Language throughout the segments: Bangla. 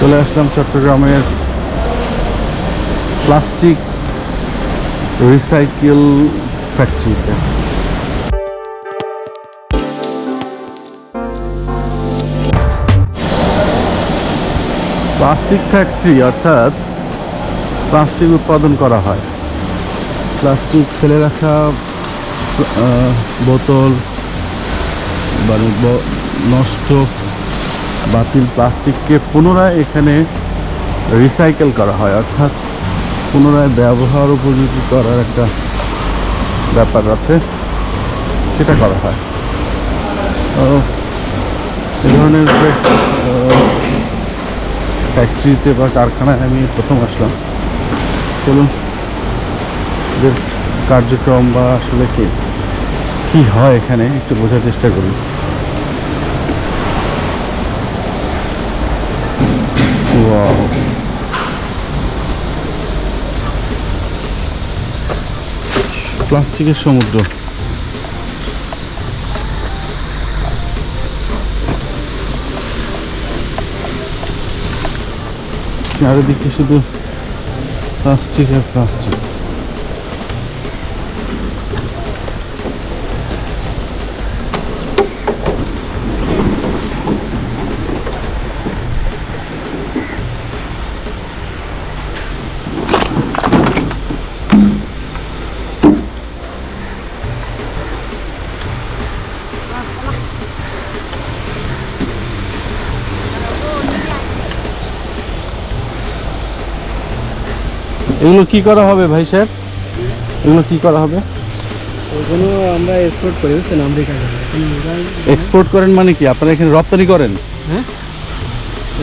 চলে আসলাম চট্টগ্রামের প্লাস্টিক রিসাইকেল ফ্যাক্টরিতে। প্লাস্টিক ফ্যাক্টরি অর্থাৎ প্লাস্টিক উৎপাদন করা হয়। প্লাস্টিক ফেলে রাখা বোতল, ব- নষ্ট বাতিল প্লাস্টিককে পুনরায় এখানে রিসাইকেল করা হয়। অর্থাৎ পুনরায় ব্যবহার উপযোগী করার একটা ব্যাপার আছে, সেটা করা হয়। এ ধরনের ফ্যাক্টরিতে বা কারখানায় আমি প্রথম আসলাম। চলুন কার্যক্রম বা আসলে কি, কী হয় এখানে একটু বোঝার চেষ্টা করি। প্লাস্টিকের সমুদ্র। চারিদিকে শুধু প্লাস্টিক আর প্লাস্টিক। এগুলো কি করা হবে ভাই সাহেব এগুলো কি করা হবে? ওগুলো আমরা এক্সপোর্ট করি বুঝছেন? আমেরিকা এক্সপোর্ট করেন মানে কি? আপনারা এখানে রপ্তানি করেন? হ্যাঁ?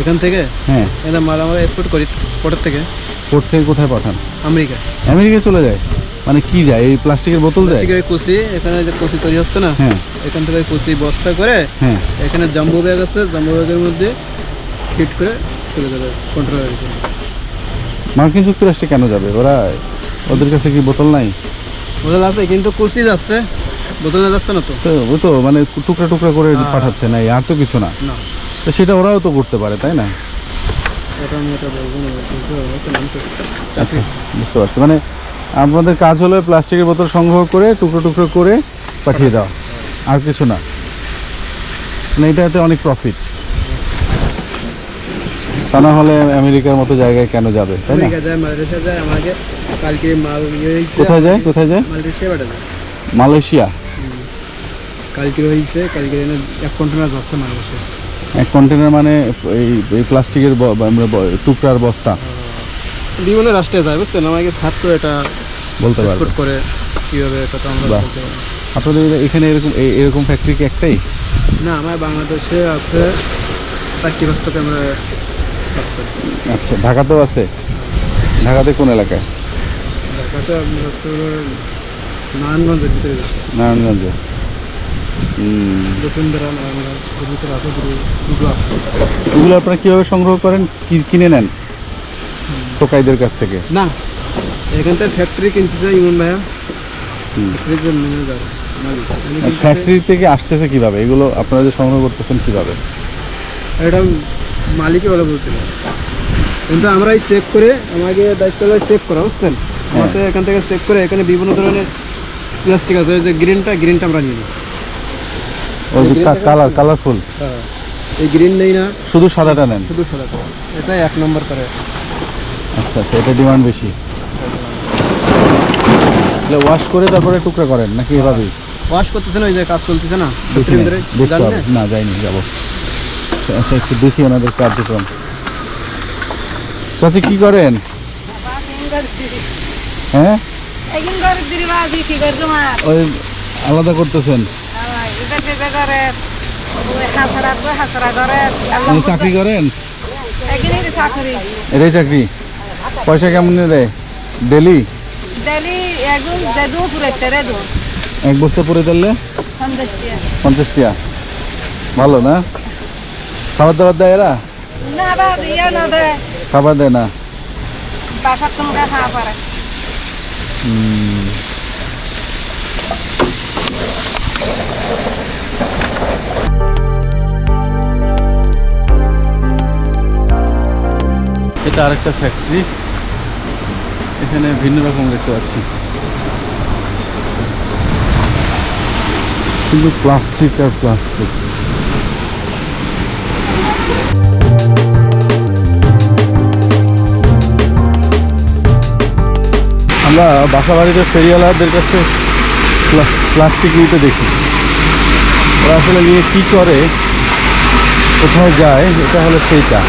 এখান থেকে? হ্যাঁ। এটা মাল আমরা এক্সপোর্ট করি পোর্টের থেকে। পোর্ট থেকে কোথায় পাঠান? আমেরিকা আমেরিকা চলে যায়? মানে কি যায়? এই প্লাস্টিকের বোতল যায়? কুচি এখানে যে কুচি তৈরি হচ্ছে না হ্যাঁ। এখান থেকে কুচি বস্তা করে হ্যাঁ। এখানে জাম্বো ব্যাগ আছে জাম্বো ব্যাগের মধ্যে ফিট করে চলে যাবে কন্ট্রোলার মার্কিন যুক্তরাষ্ট্রে কেন যাবে? ওরা ওদের কাছে কি বোতল নাই? বোতল আছে কিন্তু কুচি যাচ্ছে। বোতলে যাচ্ছে না তো? তো ওই তো মানে টুকরা টুকরা করে হ্যাঁ। পাঠাচ্ছে না আর তো কিছু না। তো সেটা ওরাও তো করতে পারে তাই না? আচ্ছা বুঝতে পারছি। মানে আপনাদের কাজ হলো প্লাস্টিকের বোতল সংগ্রহ করে টুকরো টুকরো করে পাঠিয়ে দাও। আর কিছু না। মানে এটাতে অনেক প্রফিট তা না হলে আমেরিকার মতো জায়গায় কেন যাবে তাই না? যায় মালয়েশিয়া যায় আমাকে কালকে মাল কোথায় যায় কোথায় যায়? মালয়েশিয়া পাঠাবে। মালয়েশিয়া? কালকে হয়েছে কালকে এক কন্টেনার যাচ্ছে মালয়েশিয়া। এক কন্টেনার মানে এই প্লাস্টিকের টুকরার বস্তা। বিভিন্ন রাষ্ট্রে যায় বুঝছেন? আমাকে ছাত্র এটা বলতে পারবে। করে কীভাবে এটা তো আমরা আপনাদের এখানে এরকম এরকম ফ্যাক্টরি কি একটাই? না আমার বাংলাদেশে আছে চারটি বাস্তবে আমরা কাজ করি আচ্ছা ঢাকাতেও আছে? ঢাকাতে কোন এলাকায়? ঢাকাতে হচ্ছে নারায়ণগঞ্জের ভিতরে নারায়ণগঞ্জে। এগুলো আপনারা কীভাবে সংগ্রহ করেন? কি কিনে নেন? টোকাইদের কাছ থেকে? না এখান থেকে ফ্যাক্টরি কিনতেছে ইমন ভাইয়া। ফ্যাক্টরি থেকে আসতেছে কীভাবে? এগুলো আপনারা যে সংগ্রহ করতেছেন কীভাবে? এটা মালিকই বলে বলতে পারে। কিন্তু আমরা এই চেক করে আমাকে দায়িত্ব চেক করা বুঝছেন? আমাদের এখান থেকে চেক করে এখানে বিভিন্ন ধরনের প্লাস্টিক আছে যে গ্রিনটা গ্রিনটা আমরা নিই ওই যে কালার কালারফুল এই গ্রিন নেই না। শুধু সাদাটা নেন? শুধু সাদা এটাই এক নম্বর করে। আচ্ছা আচ্ছা এটা ডিমান্ড বেশি। তাহলে ওয়াশ করে তারপরে টুকরা করেন নাকি এভাবেই? ওয়াশ করতেছে না ওই যে কাজ চলতেছে না? না যাইনি যাব। আচ্ছা, আচ্ছা একটু দেখি ওনাদের কার্যক্রম। চাচি কি করেন? হ্যাঁ? ওই আলাদা করতেছেন। চাকরি করেন? এটাই চাকরি। পয়সা কেমন দেয়? ডেলি? এক বস্তা পরে দিলে পঞ্চাশ টিয়া। ভালো না? খাবার দাবার দেয় এরা? খাবার দেয় না? এটা আরেকটা ফ্যাক্টরি এখানে ভিন্ন রকম দেখতে পাচ্ছি। শুধু প্লাস্টিক আর প্লাস্টিক আমরা বাসা বাড়িতে ফেরিওয়ালাদের কাছে প্লা- প্লাস্টিক নিতে দেখি। ওরা আসলে নিয়ে কী করে, কোথায় যায়, এটা হলো সেইটা।